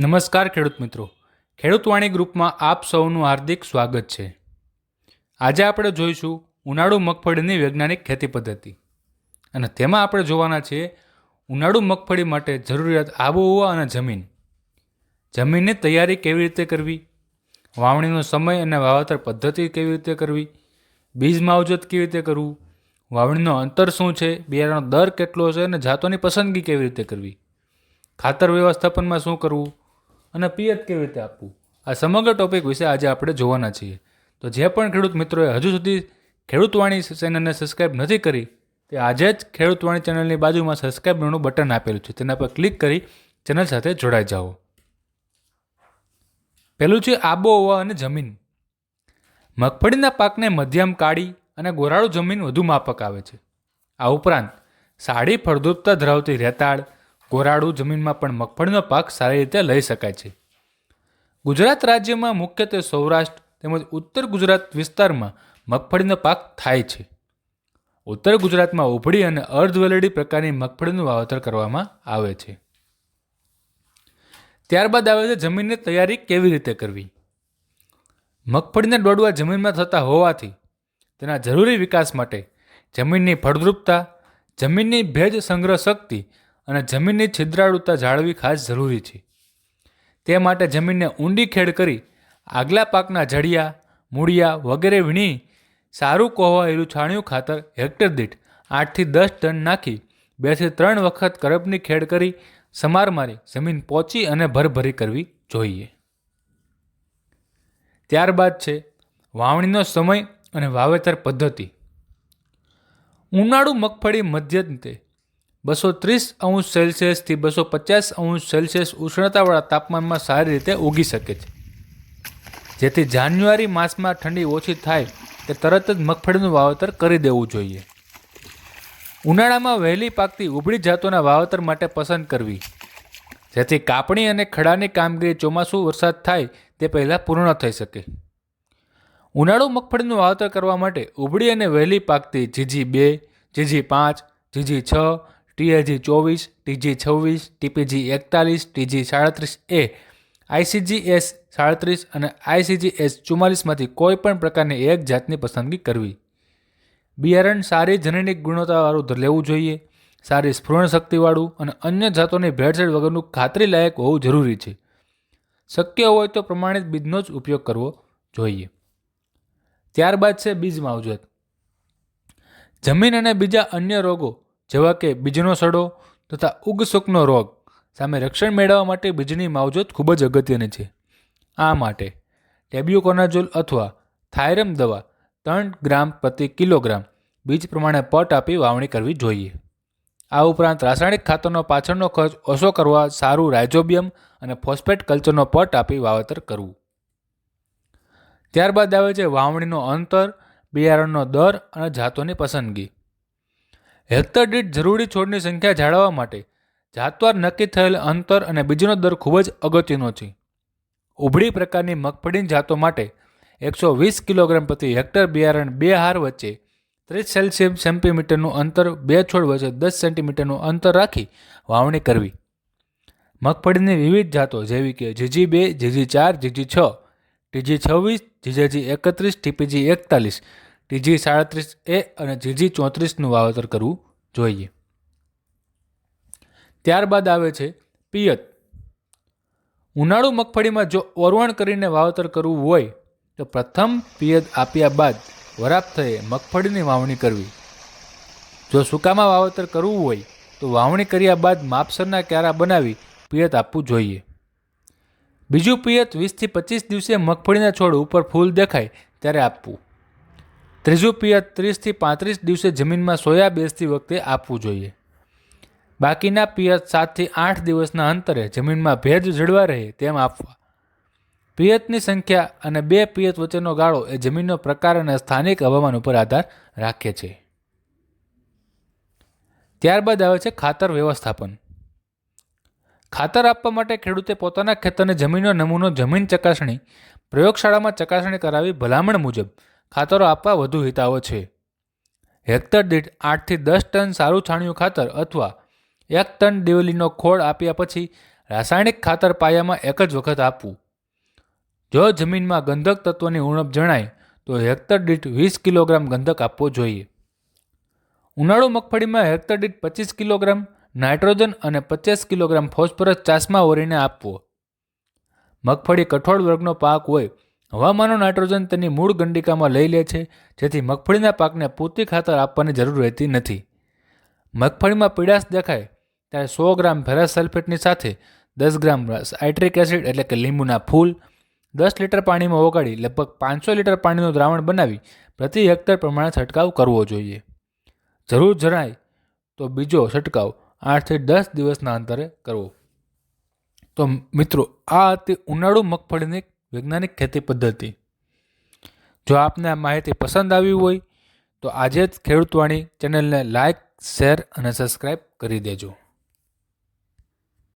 નમસ્કાર ખેડૂત મિત્રો. ખેડૂતવાણી ગ્રુપમાં આપ સૌનું હાર્દિક સ્વાગત છે. આજે આપણે જોઈશું ઉનાળુ મગફળીની વૈજ્ઞાનિક ખેતી પદ્ધતિ. અને તેમાં આપણે જોવાના છીએ ઉનાળુ મગફળી માટે જરૂરિયાત આબોહવા અને જમીન. જમીનની તૈયારી કેવી રીતે કરવી? વાવણીનો સમય અને વાવેતર પદ્ધતિ કેવી રીતે કરવી? બીજ માવજત કેવી રીતે કરવું? વાવણીનો અંતર શું છે? બિયારણનો દર કેટલો છે? અને જાતોની પસંદગી કેવી રીતે કરવી? ખાતર વ્યવસ્થાપનમાં શું કરવું? અને પિયત કેવી રીતે આપવું? આ સમગ્ર ટોપિક વિશે આજે આપણે જોવાના છીએ. તો જે પણ ખેડૂત મિત્રોએ હજુ સુધી ખેડૂતવાણી ચેનલને સબસ્ક્રાઇબ નથી કરી, તે આજે જ ખેડૂતવાણી ચેનલની બાજુમાં સબસ્ક્રાઇબનું બટન આપેલું છે. તેના પર ક્લિક કરી ચેનલ સાથે જોડાઈ જાઓ. પહેલું છે આબોહવા અને જમીન. મગફળીના પાકને મધ્યમ કાળી અને ગોરાળુ જમીન વધુ માફક આવે છે. આ ઉપરાંત સાડી ફળદ્રુપતા ધરાવતી રેતાળ ગોરાળુ જમીનમાં પણ મગફળીનો પાક સારી રીતે લઈ શકાય છે. ગુજરાત રાજ્યમાં મુખ્યત્વે સૌરાષ્ટ્ર તેમજ ઉત્તર ગુજરાત વિસ્તારમાં મગફળીનો પાક થાય છે. ઉત્તર ગુજરાતમાં ઉભળી અને અર્ધવેલડી પ્રકારની મગફળીનું વાવેતર કરવામાં આવે છે. ત્યારબાદ આવે છે જમીનની તૈયારી કેવી રીતે કરવી? મગફળીના ડોડવા જમીનમાં થતા હોવાથી તેના જરૂરી વિકાસ માટે જમીનની ફળદ્રુપતા, જમીનની ભેજ સંગ્રહ શક્તિ અને જમીનની છિદ્રાળુતા જાળવી ખાસ જરૂરી છે. તે માટે જમીનને ઊંડી ખેડ કરી આગલા પાકના જડિયા, મૂળિયા વગેરે વીણી સારું કોહવાયેલું છાણિયું ખાતર હેક્ટર દીઠ આઠથી દસ ટન નાખી બેથી ત્રણ વખત કરપની ખેડ કરી સમાર મારી જમીન પોચી અને ભરભરી કરવી જોઈએ. ત્યારબાદ છે વાવણીનો સમય અને વાવેતર પદ્ધતિ. ઉનાળુ મગફળી મધ્યંતે બસો ત્રીસ અંશ સેલ્સિયસથી બસો પચાસ અંશ સેલ્સિયસ ઉષ્ણતાવાળા તાપમાનમાં સારી રીતે ઉગી શકે છે. જેથી જાન્યુઆરી માસમાં ઠંડી ઓછી થાય તે તરત જ મગફળીનું વાવેતર કરી દેવું જોઈએ. ઉનાળામાં વહેલી પાકતી ઉભળી જાતોના વાવેતર માટે પસંદ કરવી. જેથી કાપણી અને ખડાની કામગીરી ચોમાસું વરસાદ થાય તે પહેલાં પૂર્ણ થઈ શકે. ઉનાળુ મગફળીનું વાવેતર કરવા માટે ઉભળી અને વહેલી પાકતી જીજી બે, જીજી પાંચ, જીજી છ ટીએજી ચોવીસ, ટીજી છવ્વીસ, ટીપીજી એકતાલીસ, ટીજી સાડત્રીસ એ. આઈસીજીએસ સાડત્રીસ અને આઈસીજીએસ ચુમ્માલીસમાંથી કોઈ પણ પ્રકારની એક જાતની પસંદગી કરવી. બિયારણ સારી જનનિક ગુણવત્તાવાળું લેવું જોઈએ, સારી સ્ફુરણ શક્તિવાળું અને અન્ય જાતોની ભેળસેળ વગરનું ખાતરી લાયક હોવું જરૂરી છે. શક્ય હોય તો પ્રમાણિત બીજનો જ ઉપયોગ કરવો જોઈએ. ત્યારબાદ છે બીજ માવજત. જમીન અને બીજા અન્ય રોગો જેવા કે બીજનો સડો તથા ઉગસુકનો રોગ સામે રક્ષણ મેળવવા માટે બીજની માવજત ખૂબ જ અગત્યની છે. આ માટે ટેબ્યુકોનાઝોલ અથવા થાયરમ દવા ત્રણ ગ્રામ પ્રતિ કિલોગ્રામ બીજ પ્રમાણે પટ આપી વાવણી કરવી જોઈએ. આ ઉપરાંત રાસાયણિક ખાતરનો પાછળનો ખર્ચ ઓછો કરવા સારું રાઇઝોબિયમ અને ફોસ્ફેટ કલ્ચરનો પટ આપી વાવેતર કરવું. ત્યારબાદ આવે છે વાવણીનો અંતર, બિયારણનો દર અને જાતોની પસંદગી. હેક્ટર દીઠ જરૂરી છોડની સંખ્યા જાળવવા માટે જાતવાર નક્કી થયેલ અંતર અને બીજનો દર ખૂબ જ અગત્યનો છે. ઉભળી પ્રકારની મગફળીની જાતો માટે એકસો વીસ કિલોગ્રામ પ્રતિ હેક્ટર બિયારણ બે હાર વચ્ચે ત્રીસ સેલ્સિયમ સેન્ટીમીટરનું અંતર, બે છોડ વચ્ચે દસ સેન્ટીમીટરનું અંતર રાખી વાવણી કરવી. મગફળીની વિવિધ જાતો જેવી કે જીજી બે, જીજી ચાર, જીજી છ, ટીજી છવ્વીસ, જીજેજી એકત્રીસ, ટીપીજી એકતાલીસ ટીજી સાડત્રીસ એ અને જીજી ચોત્રીસનું વાવેતર કરવું જોઈએ. ત્યારબાદ આવે છે પિયત. ઉનાળુ મગફળીમાં જો ઓરવણ કરીને વાવેતર કરવું હોય, તો પ્રથમ પિયત આપ્યા બાદ વરાપ થયે મગફળીની વાવણી કરવી. જો સૂકામાં વાવેતર કરવું હોય, તો વાવણી કર્યા બાદ માપસરના ક્યારા બનાવી પિયત આપવું જોઈએ. બીજું પિયત વીસથી પચીસ દિવસે મગફળીના છોડ ઉપર ફૂલ દેખાય ત્યારે આપવું. ત્રીજું પિયત ત્રીસથી પાંત્રીસ દિવસે જમીનમાં સોયા બેસતી વખતે આપવું જોઈએ. બાકીના પિયત સાતથી આઠ દિવસના અંતરે જમીનમાં ભેજ જળવા રહે તેમ આપવા. પિયતની સંખ્યા અને બે પિયત વચ્ચેનો ગાળો એ જમીનનો પ્રકાર અને સ્થાનિક હવામાન ઉપર આધાર રાખે છે. ત્યારબાદ આવે છે ખાતર વ્યવસ્થાપન. ખાતર આપવા માટે ખેડૂતે પોતાના ખેતરને જમીનનો નમૂનો જમીન ચકાસણી, પ્રયોગશાળામાં ચકાસણી કરાવી ભલામણ મુજબ ખાતરો આપવા વધુ હિતાવો છે. હેક્ટર દીઠ આઠથી દસ ટન સારું છાણિયું ખાતર અથવા એક ટન દિવેલીનો ખોળ આપ્યા પછી રાસાયણિક ખાતર પાયામાં એક જ વખત આપવું. જો જમીનમાં ગંધક તત્વની ઉણપ જણાય, તો હેક્ટર દીઠ વીસ કિલોગ્રામ ગંધક આપવો જોઈએ. ઉનાળુ મગફળીમાં હેક્ટર દીઠ પચીસ કિલોગ્રામ, નાઇટ્રોજન અને પચાસ કિલોગ્રામ ફોસ્ફરસ ચાસમાં ઓરીને આપવો. મગફળી કઠોળ વર્ગનો પાક હોય હવામાનનો નાઇટ્રોજન તેની મૂળ ગંડિકામાં લઈ લે છે, જેથી મગફળીના પાકને પૂરતી ખાતર આપવાની જરૂર રહેતી નથી. મગફળીમાં પીડાશ દેખાય ત્યારે સો ગ્રામ ફેરસ સલ્ફેટની સાથે દસ ગ્રામ સાઇટ્રિક એસિડ એટલે કે લીંબુના ફૂલ, દસ લીટર પાણીમાં ઓગાળી લગભગ પાંચસો લીટર પાણીનું દ્રાવણ બનાવી પ્રતિ હેક્ટર પ્રમાણે છંટકાવ કરવો જોઈએ. જરૂર જણાય તો બીજો છંટકાવ આઠથી દસ દિવસના અંતરે કરવો. તો મિત્રો, આ હતી ઉનાળુ મગફળીની વૈજ્ઞાનિક ખેતી પદ્ધતિ. જો આપને આ માહિતી પસંદ આવી હોય, તો આજે જ ખેડૂતવાણી ચેનલને લાઇક શેર અને સબસ્ક્રાઈબ કરી દેજો.